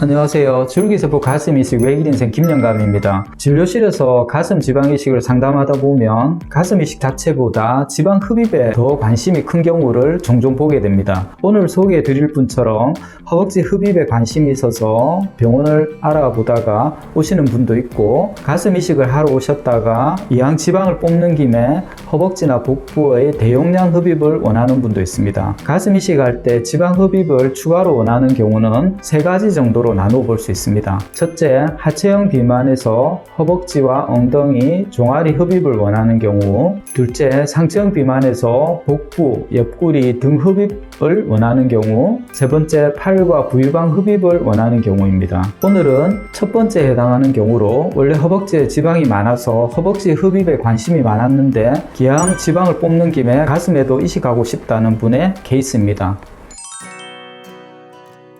안녕하세요. 줄기세포 가슴 이식 외길 인생 김영감입니다. 진료실에서 가슴 지방 이식을 상담하다 보면 가슴 이식 자체보다 지방 흡입에 더 관심이 큰 경우를 종종 보게 됩니다. 오늘 소개해 드릴 분처럼 허벅지 흡입에 관심이 있어서 병원을 알아보다가 오시는 분도 있고 가슴 이식을 하러 오셨다가 이왕 지방을 뽑는 김에 허벅지나 복부의 대용량 흡입을 원하는 분도 있습니다. 가슴 이식할 때 지방 흡입을 추가로 원하는 경우는 세 가지 정도로 나누어 볼수 있습니다. 첫째, 하체형 비만에서 허벅지와 엉덩이, 종아리 흡입을 원하는 경우 둘째, 상체형 비만에서 복부, 옆구리 등 흡입을 원하는 경우 세 번째, 팔과 부유방 흡입을 원하는 경우입니다. 오늘은 첫 번째에 해당하는 경우로 원래 허벅지에 지방이 많아서 허벅지 흡입에 관심이 많았는데 기왕 지방을 뽑는 김에 가슴에도 이식하고 싶다는 분의 케이스입니다.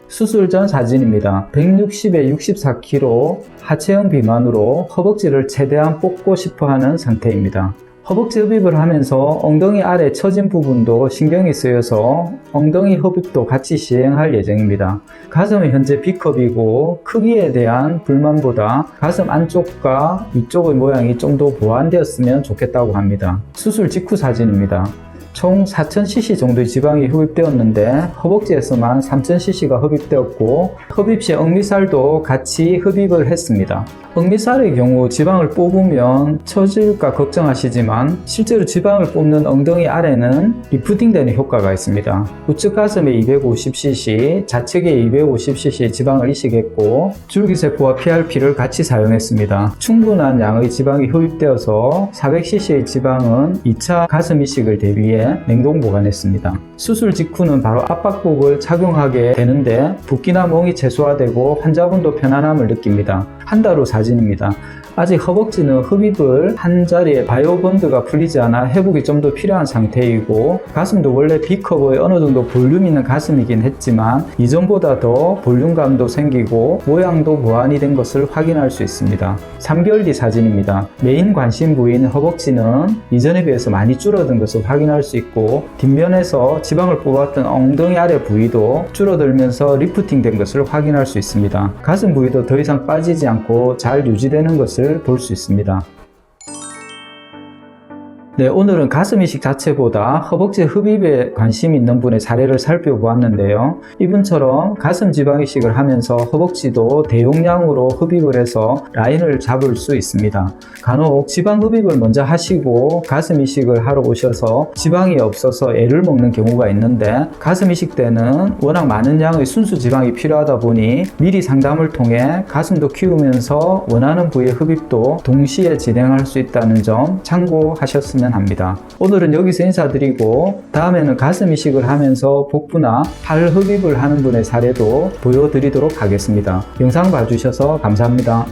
수술 전 사진입니다. 160에 64kg 하체형 비만으로 허벅지를 최대한 뽑고 싶어 하는 상태입니다. 허벅지 흡입을 하면서 엉덩이 아래 처진 부분도 신경이 쓰여서 엉덩이 흡입도 같이 시행할 예정입니다. 가슴은 현재 B컵이고 크기에 대한 불만보다 가슴 안쪽과 위쪽의 모양이 좀 더 보완되었으면 좋겠다고 합니다. 수술 직후 사진입니다. 총 4000cc 정도의 지방이 흡입되었는데 허벅지에서만 3000cc가 흡입되었고 흡입 시 억미살도 같이 흡입을 했습니다. 억미살의 경우 지방을 뽑으면 처질까 걱정하시지만 실제로 지방을 뽑는 엉덩이 아래는 리프팅되는 효과가 있습니다. 우측 가슴에 250cc, 좌측에 250cc 지방을 이식했고 줄기세포와 PRP를 같이 사용했습니다. 충분한 양의 지방이 흡입되어서 400cc의 지방은 2차 가슴 이식을 대비해 냉동 보관했습니다. 수술 직후는 바로 압박복을 착용하게 되는데 붓기나 멍이 최소화되고 환자분도 편안함을 느낍니다. 한 달 후 사진입니다. 아직 허벅지는 흡입을 한 자리에 바이오본드가 풀리지 않아 회복이 좀 더 필요한 상태이고 가슴도 원래 B컵의 어느 정도 볼륨 있는 가슴이긴 했지만 이전보다 더 볼륨감도 생기고 모양도 보완이 된 것을 확인할 수 있습니다. 3개월 뒤 사진입니다. 메인 관심 부위인 허벅지는 이전에 비해서 많이 줄어든 것을 확인할 수 있고 뒷면에서 지방을 뽑았던 엉덩이 아래 부위도 줄어들면서 리프팅 된 것을 확인할 수 있습니다. 가슴 부위도 더 이상 빠지지 않고 잘 유지되는 것을 볼 수 있습니다. 네, 오늘은 가슴 이식 자체보다 허벅지 흡입에 관심 있는 분의 사례를 살펴보았는데요. 이분처럼 가슴 지방 이식을 하면서 허벅지도 대용량으로 흡입을 해서 라인을 잡을 수 있습니다. 간혹 지방 흡입을 먼저 하시고 가슴 이식을 하러 오셔서 지방이 없어서 애를 먹는 경우가 있는데 가슴 이식 때는 워낙 많은 양의 순수 지방이 필요하다 보니 미리 상담을 통해 가슴도 키우면서 원하는 부위의 흡입도 동시에 진행할 수 있다는 점 참고하셨으면 합니다. 오늘은 여기서 인사드리고 다음에는 가슴 이식을 하면서 복부나 팔 흡입을 하는 분의 사례도 보여드리도록 하겠습니다. 영상 봐주셔서 감사합니다.